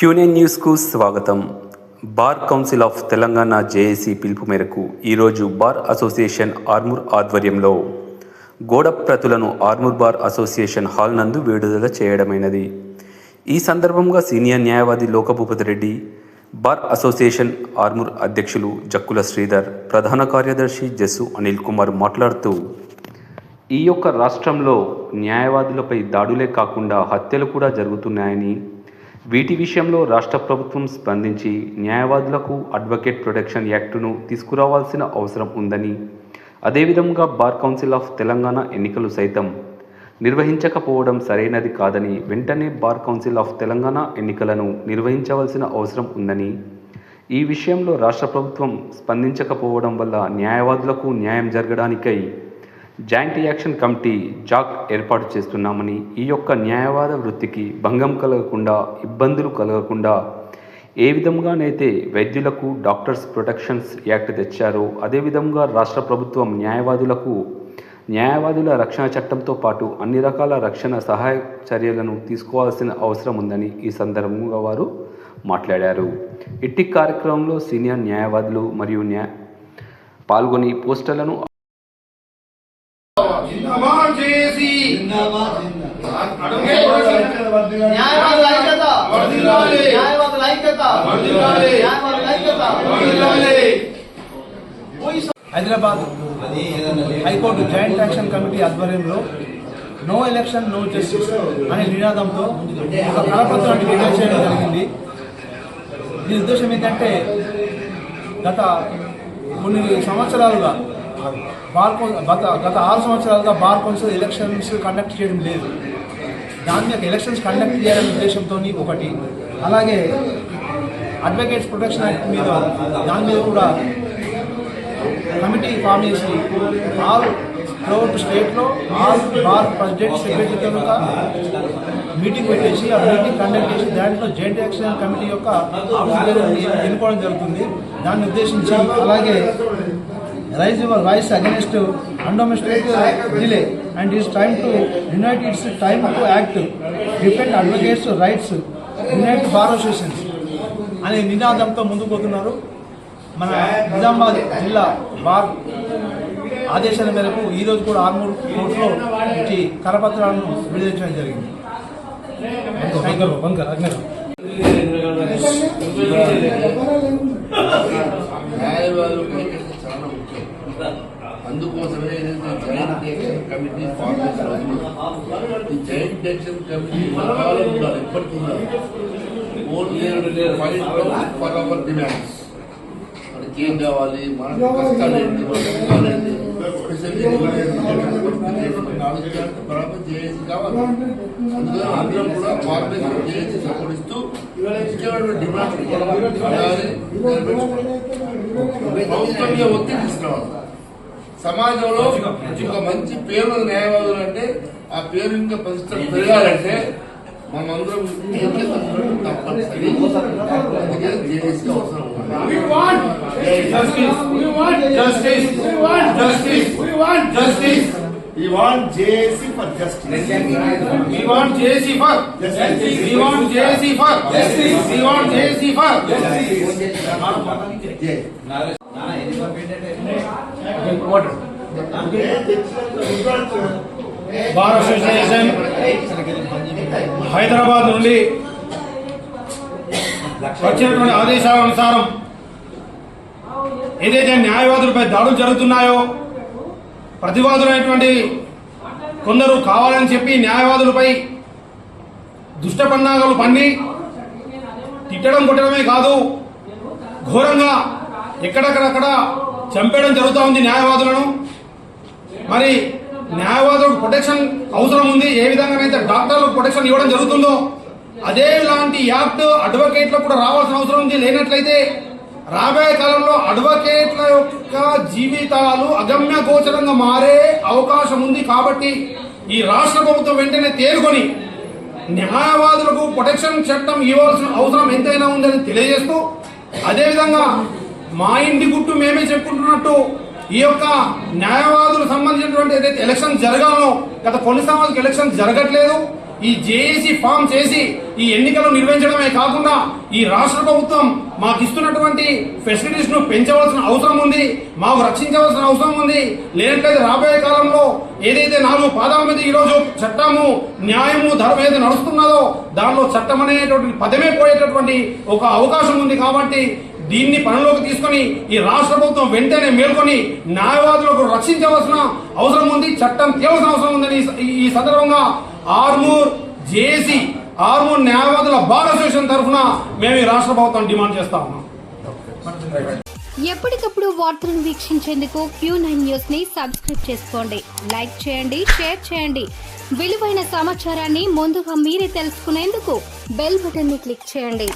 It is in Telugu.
క్యూనియన్ న్యూస్కు స్వాగతం. Bar council of Telangana JAC పిలుపు మేరకు ఈరోజు బార్ అసోసియేషన్ ఆర్మూర్ ఆధ్వర్యంలో గోడ ప్రతులను ఆర్మూర్ బార్ అసోసియేషన్ హాల్ నందు విడుదల చేయడమైనది. ఈ సందర్భంగా సీనియర్ న్యాయవాది లోకభూపతి రెడ్డి బార్ అసోసియేషన్ ఆర్మూర్ అధ్యక్షులు జక్కుల శ్రీధర్ ప్రధాన కార్యదర్శి జస్సు అనిల్ కుమార్ మాట్లాడుతూ ఈ యొక్క రాష్ట్రంలో న్యాయవాదులపై దాడులే కాకుండా హత్యలు కూడా జరుగుతున్నాయని వీటి విషయంలో రాష్ట్ర ప్రభుత్వం స్పందించి న్యాయవాదులకు అడ్వకేట్ ప్రొటెక్షన్ యాక్టును తీసుకురావాల్సిన అవసరం ఉందని అదేవిధంగా బార్ కౌన్సిల్ ఆఫ్ తెలంగాణ ఎన్నికలు సైతం నిర్వహించకపోవడం సరైనది కాదని వెంటనే బార్ కౌన్సిల్ ఆఫ్ తెలంగాణ ఎన్నికలను నిర్వహించవలసిన అవసరం ఉందని ఈ విషయంలో రాష్ట్ర ప్రభుత్వం స్పందించకపోవడం వల్ల న్యాయవాదులకు న్యాయం జరగడానికై జాయింట్ యాక్షన్ కమిటీ జాక్ ఏర్పాటు చేస్తున్నామని ఈ యొక్క న్యాయవాద వృత్తికి భంగం కలగకుండా ఇబ్బందులు కలగకుండా ఏ విధంగానైతే వైద్యులకు డాక్టర్స్ ప్రొటెక్షన్స్ యాక్ట్ తెచ్చారో అదేవిధంగా రాష్ట్ర ప్రభుత్వం న్యాయవాదులకు న్యాయవాదుల రక్షణ చట్టంతో పాటు అన్ని రకాల రక్షణ సహాయ చర్యలను తీసుకోవాల్సిన అవసరం ఉందని ఈ సందర్భంగా వారు మాట్లాడారు. ఇట్టి కార్యక్రమంలో సీనియర్ న్యాయవాదులు మరియు న్యాయ పాల్గొని పోస్టర్లను చేసి న్యాయవాదుల ఐక్యత వర్ధిల్లాలి. న్యాయవాదుల ఐక్యత వర్ధిల్లాలి. న్యాయవాదుల ఐక్యత వర్ధిల్లాలి. Hyderabad high court joint action committee ఆధ్వర్యంలో నో ఎలక్షన్ నో జస్టిస్ అనే నినాదంతో ఒక కరపత్రాన్ని విడుదల చేయడం జరిగింది దీని ఉద్దేశం ఏంటంటే గత కొన్ని సంవత్సరాలుగా బార్ గత గత ఆరు సంవత్సరాలుగా బార్ కౌన్సిల్ ఎలక్షన్స్ కండక్ట్ చేయడం లేదు. దాని యొక్క ఎలక్షన్స్ కండక్ట్ చేయాలనే ఉద్దేశంతో ఒకటి. అలాగే అడ్వకేట్స్ ప్రొటెక్షన్ యాక్ట్ మీద దాని మీద కూడా కమిటీ ఫామ్ చేసి ఆల్ త్రూఅవుట్ స్టేట్లో ఆల్ బార్ ప్రెసిడెంట్ సెక్రటరీతో ఒక మీటింగ్ పెట్టేసి ఆ మీటింగ్ కండక్ట్ చేసి దాంట్లో జాయింట్ యాక్షన్ కమిటీ యొక్క ఎన్నుకోవడం జరుగుతుంది. దాన్ని ఉద్దేశించి అలాగే raise your voice against undomestic delay and is time to unite it's time to act defend advocates rights unite bar associations అనే నినాదంతో ముందుకు పోతున్నారు. మన నిజామాబాద్ జిల్లా బార్ ఆదేశాల మేరకు ఈరోజు కూడా ఆర్మూర్ కోర్టులో ఇట్టి కరపత్రాలను విడుదల చేయడం జరిగింది ముఖ్యం అందుకోసమే ఏదైతే జాయింట్ యాక్షన్ కమిటీ ఫామ్ ఈ జాయింట్ యాక్షన్ కమిటీ ఉండాలి ఎప్పటికీ ఫైట్ ఫర్ అవర్ డిమాండ్స్ మనకి ఏం కావాలి? మనకి కష్టాలు ఏంటి? మన సుఖాలు ఏంటి? స్పెషల్లీ ఆలోచించాలంటే బరాబర్ చేసి కావాలి. అందుకని అందరం కూడా ఫార్మేషన్ చేసి ముఖ్యమైన మీద ఒత్తిడి తీసుకురావాలి. సమాజంలో ఒక మంచి పేరు న్యాయవాదులు అంటే ఆ పేరు ఇంకా ప్రతిష్ట పెరగాలంటే మనమందరం ఏకీకరించడం తప్పనిసరి అందుకే జేఏసీ అవసరం ఉంది. justice. We want justice. We want justice. We want justice. We want JAC for justice. We want JC for Justice. We want JC for Justice. Bar association Hyderabad నుండి వచ్చినటువంటి ఆదేశాల అనుసారం ఏదైతే న్యాయవాదులపై దాడులు జరుగుతున్నాయో ప్రతివాదులైనటువంటి కొందరు కావాలని చెప్పి న్యాయవాదులపై దుష్ట పండి తిట్టడం కొట్టడమే కాదు ఘోరంగా ఎక్కడెక్కడక్కడ చంపేయడం జరుగుతూ ఉంది న్యాయవాదులను. మరి న్యాయవాదులకు ప్రొటెక్షన్ అవసరం ఉంది ఏ విధంగానైతే డాక్టర్లకు ప్రొటెక్షన్ ఇవ్వడం జరుగుతుందో అదే లాంటి యాక్ట్ అడ్వకేట్లకు కూడా రావాల్సిన అవసరం ఉంది. లేనట్లయితే రాబోయే కాలంలో అడ్వకేట్ల యొక్క జీవితాలు అగమ్య గోచరంగా మారే అవకాశం ఉంది కాబట్టి ఈ రాష్ట్ర ప్రభుత్వం వెంటనే తేరుకొని న్యాయవాదులకు ప్రొటెక్షన్ చట్టం ఇవ్వాల్సిన అవసరం ఎంతైనా ఉందని తెలియజేస్తూ అదేవిధంగా మా ఇంటి గుట్టు మేమే చెప్పుకుంటున్నట్టు ఈ యొక్క న్యాయవాదులకు సంబంధించినటువంటి ఏదైతే ఎలక్షన్ జరగాలో గత కొన్ని సంవత్సరాలకు ఎలక్షన్ జరగట్లేదు ఈ జేఏసీ ఫామ్ చేసి ఈ ఎన్నికలు నిర్వహించడమే కాకుండా ఈ రాష్ట్ర ప్రభుత్వం మాకు ఇస్తున్నటువంటి ఫెసిలిటీస్ను పెంచవలసిన అవసరం ఉంది మాకు రక్షించవలసిన అవసరం ఉంది. లేనట్లయితే రాబోయే కాలంలో ఏదైతే నాలుగు పాదాల మీద ఈరోజు చట్టము న్యాయము ధర్మం ఏదైతే నడుస్తున్నదో దానిలో చట్టం అనేటువంటి పదమే పోయేటటువంటి ఒక అవకాశం ఉంది కాబట్టి దీన్ని పనిలోకి తీసుకొని ఈ రాష్ట్ర ప్రభుత్వం వెంటనే మేల్కొని న్యాయవాదులకు రక్షించవలసిన అవసరం ఉంది చట్టం తేవలసిన అవసరం ఉందని ఈ- ఈ సందర్భంగా ఆర్మూర్ జేసీ ఆర్మూర్ న్యాయవాదుల బార్ అసోసియేషన్ తరఫున మేము ఈ రాష్ట్ర ప్రభుత్వం డిమాండ్ చేస్తా ఉన్నాం. ఎప్పటికప్పుడు వార్తలను వీక్షించేందుకు క్యూ నైన్ న్యూస్ని సబ్స్క్రైబ్ చేసుకోండి లైక్ చేయండి షేర్ చేయండి. విలువైన సమాచారాన్ని ముందుగా మీరే తెలుసుకునేందుకు బెల్ బటన్ని క్లిక్ చేయండి.